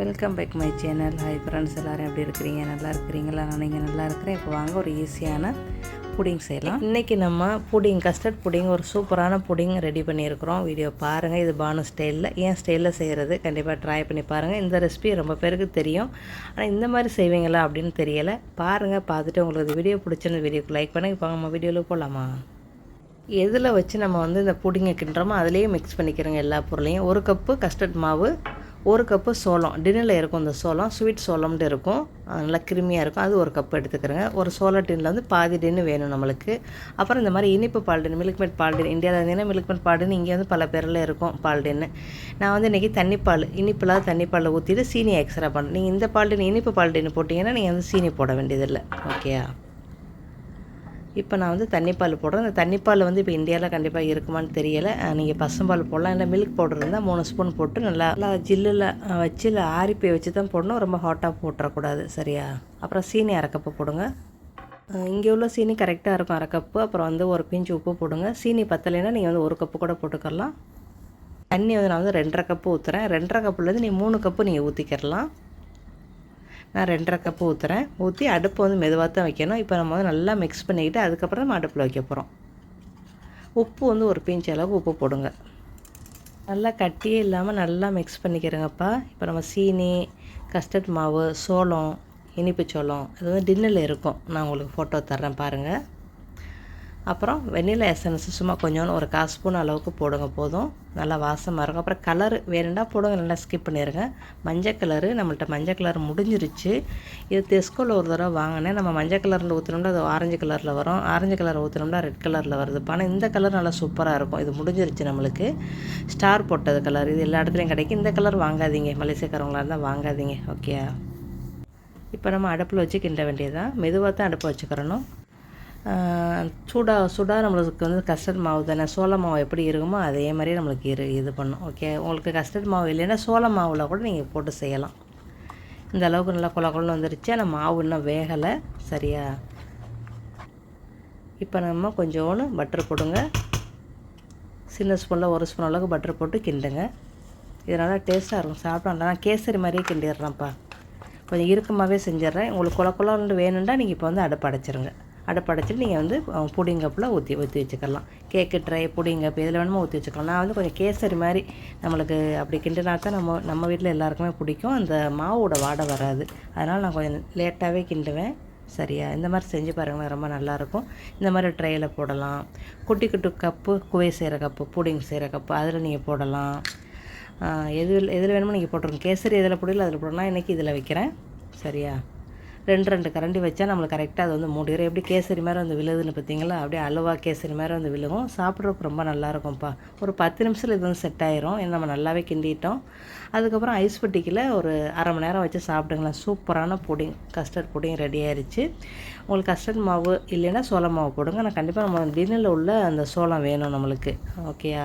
Welcome back my channel hi friends எல்லோரும் எப்படி இருக்கிறீங்க? நல்லா இருக்கிறீங்களா? நான் நீங்கள் நல்லா இருக்கிறேன். இப்போ வாங்க ஒரு ஈஸியான புடிங் செய்யலாம். இன்றைக்கி நம்ம புடிங் கஸ்டர்ட் புடிங் ஒரு சூப்பரான புடிங் ரெடி பண்ணியிருக்கிறோம். வீடியோ பாருங்கள் இது பானு ஸ்டைலில் ஏன் ஸ்டைலில் செய்கிறது கண்டிப்பாக ட்ரை பண்ணி பாருங்கள் இந்த ரெசிபி ரொம்ப பேருக்கு தெரியும். ஆனால் இந்த மாதிரி செய்வீங்களா அப்படின்னு தெரியலை. பாருங்கள் பார்த்துட்டு உங்களுக்கு வீடியோ பிடிச்சிருந்த வீடியோக்கு லைக் பண்ணுங்கள் இப்போ நம்ம வீடியோவில் போகலாமா எதில் வச்சு நம்ம வந்து இந்த புடிங்கை கிண்டுறோமோ அதுலேயே மிக்ஸ் பண்ணிக்கிறோங்க எல்லா பொருளையும். ஒரு கப்பு கஸ்டர்ட் மாவு ஒரு கப்பு சோளம் டின்னில் இருக்கும் இந்த சோளம் ஸ்வீட் சோளம்னு இருக்கும். அது நல்லா கிருமியாக இருக்கும். அது ஒரு கப்பு எடுத்துக்கிறேங்க. ஒரு சோள டின்னில் வந்து பாதி டின்னு வேணும் நம்மளுக்கு. அப்புறம் இந்த மாதிரி இனிப்பு பால்டின் மில்க் மெட் பால்டின் இந்தியாவில் இருந்தீங்கன்னா மில்க் மேட் இங்கே வந்து பல பேரில் இருக்கும் பால் டின்னு. நான் வந்து இன்றைக்கி தண்ணிப்பால் இனிப்பில்லாத தண்ணிப்பாலில் ஊற்றிட்டு சீனி எக்ஸ்ட்ரா பண்ணேன் நீங்கள் இந்த பால்டின் இனிப்பு பால்டின்னு போட்டிங்கன்னா நீங்கள் வந்து சீனி போட வேண்டியதில்லை. ஓகேயா இப்போ நான் வந்து தண்ணிப்பால் போடுறேன். இந்த தண்ணிப்பால் வந்து இப்போ இந்தியாவில் கண்டிப்பாக இருக்குமான்னு தெரியலை. நீங்கள் பசும்பால் போடலாம். இல்லை மில்க் பவுடர் இருந்தால் மூணு ஸ்பூன் போட்டு நல்லா நல்லா ஜில்லில் வச்சு இல்லை ஆரிப்பை வச்சு தான் போடணும். ரொம்ப ஹாட்டாக போட்டுறக்கூடாது. சரியா? அப்புறம் சீனி அரைக்கப்போ போடுங்க. இங்கே உள்ள சீனி கரெக்டாக இருக்கும். அரை கப்பு அப்புறம் வந்து ஒரு பிஞ்சு உப்பு போடுங்க. சீனி பத்தலைன்னா நீங்கள் வந்து ஒரு கப்பு கூட போட்டுக்கலாம். தண்ணி வந்து நான் வந்து ரெண்டரை கப்பு ஊற்றுறேன் ரெண்டரை கப்புலேருந்து நீ மூணு கப்பு நீங்கள் ஊற்றிக்கிறலாம் நான் ரெண்டரை கப்பு ஊற்றுறேன் ஊற்றி அடுப்பு வந்து மெதுவாக தான் வைக்கணும். இப்போ நம்ம வந்து நல்லா மிக்ஸ் பண்ணிக்கிட்டு அதுக்கப்புறம் நம்ம அடுப்பில் வைக்க போகிறோம் உப்பு வந்து ஒரு பிஞ்ச் அளவுக்கு உப்பு போடுங்க. நல்லா கட்டியே இல்லாமல் நல்லா மிக்ஸ் பண்ணிக்கிறேங்கப்பா. இப்போ நம்ம சீனி கஸ்டர்ட் மாவு சோளம் இனிப்பு சோளம் இது வந்து டின்னரில் இருக்கும். நான் உங்களுக்கு ஃபோட்டோ தர்றேன் பாருங்கள் அப்புறம் வெண்ணிலா எசன்ஸ் சும்மா கொஞ்சோன்னு ஒரு கால் ஸ்பூன் அளவுக்கு போடுங்க போதும். நல்லா வாசமாக இருக்கும். அப்புறம் கலர் வேணுண்டா போடுங்க நல்லா ஸ்கிப் பண்ணிடுங்க மஞ்சள் கலரு நம்மள்ட்ட மஞ்சள் கலர் முடிஞ்சிருச்சு. இது தெஸ்கோவில் ஒரு தடவை வாங்கினேன். நம்ம மஞ்சள் கலரில் ஊற்றினோம்னா அது ஆரஞ்சு கலரில் வரும். ஆரஞ்சு கலர் ஊற்றினோம்னா ரெட் கலரில் வருது. ஆனால் இந்த கலர் நல்லா சூப்பராக இருக்கும். இது முடிஞ்சிருச்சு நம்மளுக்கு. ஸ்டார் போட்டது கலர் இது எல்லா இடத்துலையும் கிடைக்கும். இந்த கலர் வாங்காதீங்க. மலேசியக்காரவங்களாக இருந்தால் வாங்காதீங்க. ஓகே இப்போ நம்ம அடுப்பில் வச்சு கிண்ட வேண்டியதான் மெதுவாக தான் அடுப்பு வச்சுக்கிறணும். சூடாக சூடாக நம்மளுக்கு வந்து கஸ்டர்ட் மாவு தானே? சோள மாவு எப்படி இருக்குமோ அதே மாதிரியே நம்மளுக்கு இரு இது பண்ணும். ஓகே உங்களுக்கு கஸ்டர்ட் மாவு இல்லைன்னா சோள மாவில் கூட நீங்கள் போட்டு செய்யலாம். இந்த அளவுக்கு நல்லா குழ கொலன்னு வந்துருச்சு. ஆனால் மாவு இன்னும் வேகலை. சரியா? இப்போ நம்ம கொஞ்சோன்னு பட்டர் போடுங்க. சின்ன ஸ்பூனில் ஒரு ஸ்பூன் அளவுக்கு பட்டர் போட்டு கிண்டுங்க. இதனால் டேஸ்ட்டாக இருக்கும். சாப்பிட்டோம் நான் கேசரி மாதிரியே கிண்டிடுறேன்ப்பா. கொஞ்சம் இறுக்கமாகவே செஞ்சிட்றேன். உங்களுக்கு குழ குலன்னு வேணும்னா நீங்கள் இப்போ வந்து அடுப்பு அடைச்சிருங்க. அடைப்படைச்சிட்டு நீங்கள் வந்து புடிங் கப்பில் ஊற்றி ஊற்றி வச்சுக்கலாம். கேக்கு ட்ரை புடிங் கப் எதில் வேணுமோ ஊற்றி வச்சுக்கலாம். நான் வந்து கொஞ்சம் கேசரி மாதிரி நம்மளுக்கு அப்படி கிண்டினா தான் நம்ம நம்ம வீட்டில் எல்லாருக்குமே பிடிக்கும். அந்த மாவோட வாடை வராது. அதனால் நான் கொஞ்சம் லேட்டாகவே கிண்டுவேன். சரியா? இந்த மாதிரி செஞ்சு பாருங்களேன். ரொம்ப நல்லாயிருக்கும். இந்த மாதிரி ட்ரையில் போடலாம். குட்டி குட்டி கப்பு குவை செய்கிற கப்பு புடிங் செய்கிற கப்பு அதில் நீங்கள் போடலாம். எது எதில் வேணுமோ நீங்கள் போட்டுருங்க. கேசரி எதில் போடல அதில் போடலாம். இன்றைக்கி இதில் வைக்கிறேன். சரியா? ரெண்டு ரெண்டு கரண்டி வச்சா நம்மளுக்கு கரெக்டாக அது வந்து மூடிடும் எப்படி கேசரி மாதிரி வந்து விழுதுன்னு பார்த்தீங்களா? அப்படியே அல்வா கேசரி மாதிரி வந்து விழுகும். சாப்பிட்றதுக்கு ரொம்ப நல்லாயிருக்கும்ப்பா ஒரு பத்து நிமிஷத்தில் இது வந்து செட் ஆயிரும். நம்ம நல்லாவே கிண்டிட்டோம். அதுக்கப்புறம் ஐஸ் பெட்டிக்கில் ஒரு அரை மணி நேரம் வச்சு சாப்பிடுங்களேன். சூப்பரான புடிங் கஸ்டர்ட் புடிங் ரெடி ஆயிடுச்சு உங்களுக்கு கஸ்டர்ட் மாவு இல்லைன்னா சோளம் மாவு போடுங்க. ஆனால் கண்டிப்பாக நம்ம டின்னில் உள்ள அந்த சோளம் வேணும் நம்மளுக்கு. ஓகேயா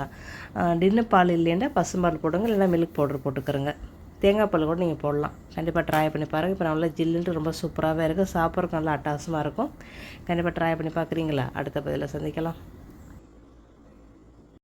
டின்னு பால் இல்லைன்னா பசும்பால் போடுங்க. இல்லைன்னா மில்க் பவுடர் போட்டுக்கிறோங்க. தேங்காய் பால் கூட நீங்கள் போடலாம். கண்டிப்பாக ட்ரை பண்ணி பாருங்கள் இப்போ நல்லா ஜில்லுன்ட்டு ரொம்ப சூப்பராகவே இருக்கும் சாப்பிட்றதுக்கு நல்லா அட்டாசமாக இருக்கும். கண்டிப்பாக ட்ரை பண்ணி பார்க்குறீங்களா அடுத்த பதிலில் சந்திக்கலாம்.